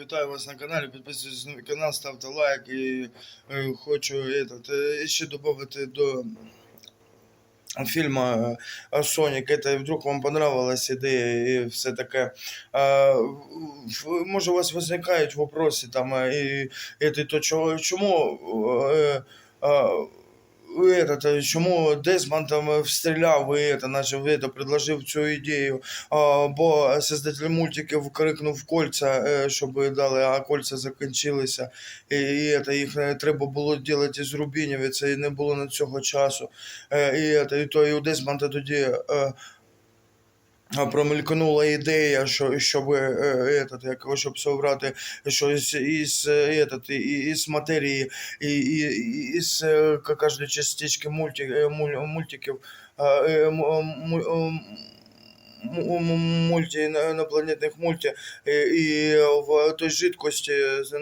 вітаю вас на каналі. Підписуйтесь на канал, ставте лайк і е, хочу этот, е, ще додати до фільму е, Сонік. Это вдруг вам понравилась ідея і все таке. Е, Може, у вас виникають вопроси там, і, і то чому е, е, этот, е, чому Десман там е, встріляв і это, начав это, предложив цю ідею, а, бо создатель мультиків крикнув кольця, е, щоб дали, а кольця закінчилися. І, і это, їх е, треба було робити із Рубінів, і це і не було на цього часу. Е, І, это, і то і у Десмонда тоді. е, а, Промелькнула ідея, що щоб е, этот, як, його, щоб собрати щось із, е, этот, і- і- із матерії, і, і, і- із е, к- кожної частички мульти, е, муль- мультиків, а, е, м- м- м- м- м- мульти, інопланетних мульти, і, і в той жидкості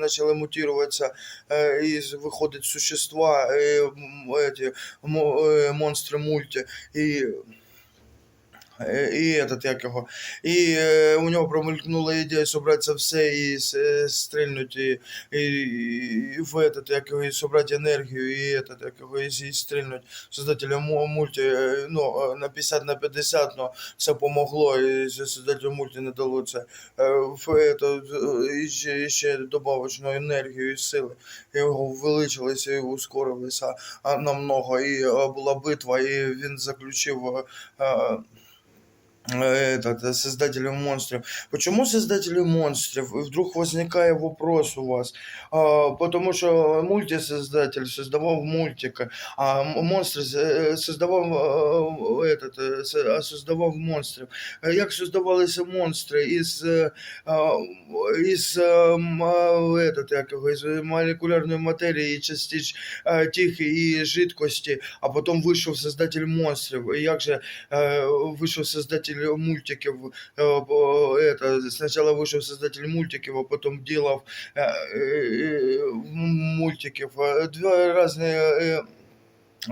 почали мутуватися, е, і з- виходять существа, е, м- эти, мо- е, монстри мульти, і Е, і этот, як його. І е, у нього промелькнула ідея зібрати це все і с- е, стрільнути і, і, і в этот, як його, і зібрати енергію, і этот, як його, і, і стрільнути создателя му- мульти, е, ну, е, на 50 на 50, но все помогло, і создателю мульти не дало це. Е, В, это, і ще, і ще добавочну енергію і сили. Його увеличилося і ускорилося а, намного, і е, була битва, і він заключив е, е, этот, э, создателем монстров. Почему создатели монстров? И вдруг возникает вопрос у вас. А, потому что мультисоздатель создавал мультика, а м- монстр э, создавав э, этот, э, со- а создавав монстрів. Е, Як создавалися монстри із, е, а, із, е, м, а, этот, як його, із молекулярної матерії, частиць е, тих і жидкості, а потім вийшов создатель монстрів. І як же э, вышел создатель мультиков, э, по- это, сначала вышел создатель мультиков, а потом делал э, э, мультиков. Э, Два разные э,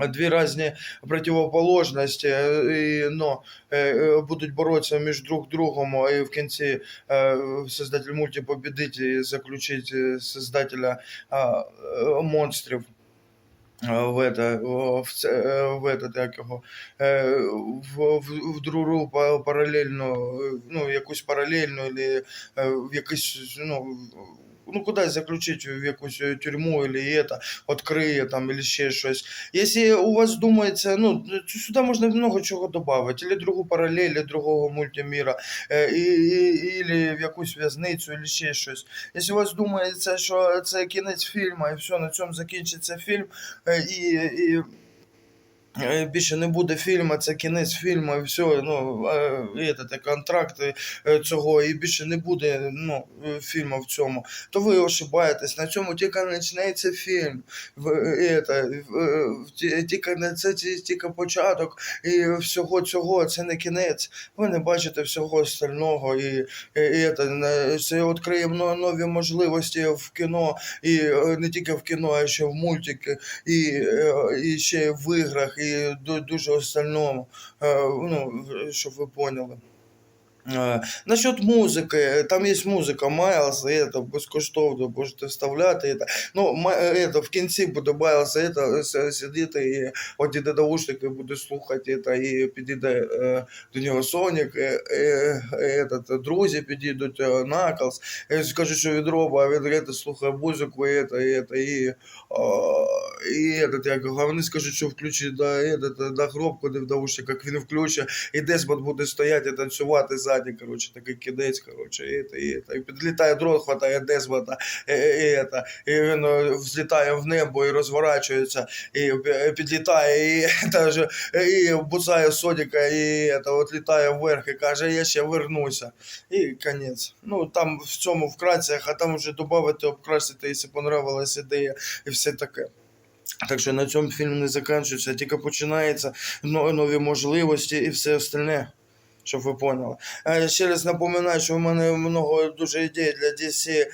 Дві різні противоположності, е, і, но е, е, будуть боротися між друг другом, і в кінці е, создатель мульті победить і заключить е, создателя а, е, монстрів. В это, в, е, в этот, як його, е, в, в, в другу па- паралельну, е, ну, якусь паралельну, или в якийсь, ну, ну, кудись заключити в якусь е, тюрму, или это, відкриє там, или ще щось. Якщо у вас думається, ну, сюди можна много чого додати, или другу паралель, или другого мультиміра, е, і, і, или в якусь в'язницю, или ще щось. Якщо у вас думається, що це кінець фільму, і все, на цьому закінчиться фільм, е, і, і більше не буде фільму, це кінець фільму, і все, ну, е, і це, контракт е, цього, і більше не буде ну, е, фільму в цьому, то ви ошибаєтесь, на цьому тільки починається фільм, е, е, тільки, це тільки початок, і всього цього, це не кінець, ви не бачите всього остального, і, і, це, це відкриє нові можливості в кіно, і е, не тільки в кіно, а ще в мультики, і, е, і ще в іграх, і ду- дуже остальному, Е, ну, щоб ви поняли. Е, Насчет музики, там є музика Майлз, і это безкоштовно можете вставляти. Это. Ну, ма- это, в кінці буде Майлз это, с- сидіти і одіде наушники, буде слухати это, і підійде е, до нього Сонік, е, е, этот, друзі підійдуть, е, Наклз, і скажуть, що він робить, а він это, слухає музику, і, это, і, это, і, а, і этот, як, вони скажуть, що включить на, этот, на гробку, де в наушниках він включить, і Десмонд буде стояти і танцювати ззаді, коротше, такий кінець, коротше, і, це, і, це. і підлітає дрон, хватає Десмонда, і, і, і, це, він е, взлітає в небо і розворачується, і підлітає, і, та, і буцає Соніка, і це, от літає вверх, і каже, я ще вернуся. І кінець. Ну, там в цьому вкратце, а там вже додати, обкрасити, якщо понравилась ідея, і все таке. Так що на цьому фільм не закінчується, тільки починається нові можливості і все остальне. Щоб ви поняли. Е, Ще раз напоминаю, що в мене много дуже ідей для DC е,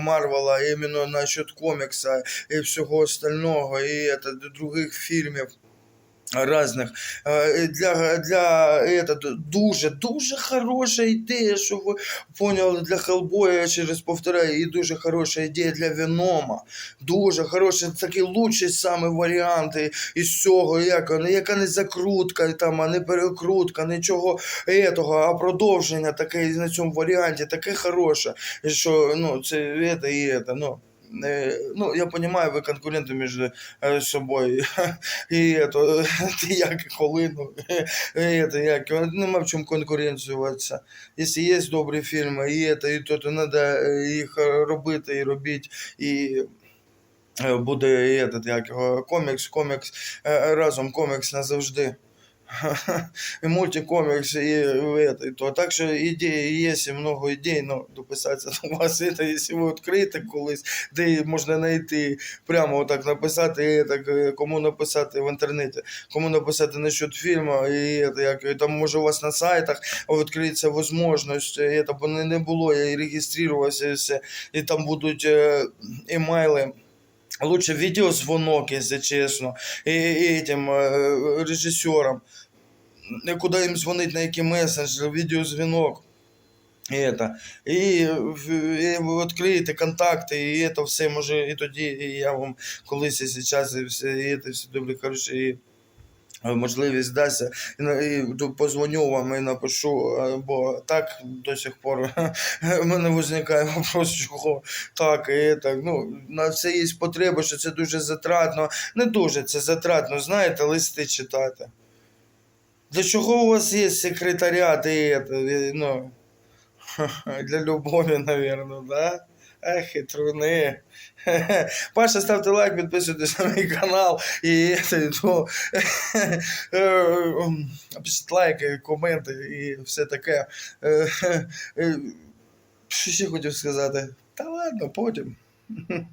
Марвела, іменно насчет комікса і всього остального, і это, других фільмів Разних Е, для, для это, дуже дуже хороша ідея, що ви поняли для Хеллбоя, я ще раз повторяю, і дуже хороша ідея для Венома. Дуже хороша, такий лучший саме варіант і- із цього, як, не- яка не закрутка, там, а не перекрутка, нічого етого, а продовження таке на цьому варіанті, таке хороше, що ну, це это і это, ну. Е, Ну, я понимаю, ви конкуренти між е, собою. І это, ти як і коли, ну, і это, як, нема в чому конкуренціюватися. Якщо є добрі фільми, і это, і то, то треба їх е, робити і робити, і е, буде і этот, як його, комікс, комікс, е, разом комікс назавжди. І мультикомікс, і, это, і то. Так що ідеї є, і много ідей, ну, дописатися до вас, це, якщо ви відкрите колись, де можна знайти, прямо отак написати, і так, е, кому написати в інтернеті, кому написати насчет фільму, і, это, як, і там може у вас на сайтах відкриється можливість, і, это, бо не, не було, я і реєструвався, і все, і там будуть е, емайли. Лучше видеозвонок, если честно, и, и этим э, режиссерам. И Куда им звонить, на який мессенджер, видеозвонок. І это. І, в- і ви відкриєте контакти, і це все може, і тоді і я вам колись, якщо час, і все, і це все добре, хороше, і е, можливість дасться, і, позвоню вам і напишу, е, бо так до сих пор в мене виникає вопрос, чого так, і так, ну, на це є потреба, що це дуже затратно, не дуже це затратно, знаєте, листи читати. Для чого у вас є секретаріат і это, ну, для любові, наверное, да? Хитруни. Паша, ставте лайк, підписуйтесь на мій канал і е, пишіть лайки, коменти і все таке. Е, е, Що ще хотів сказати? Та ладно, потім.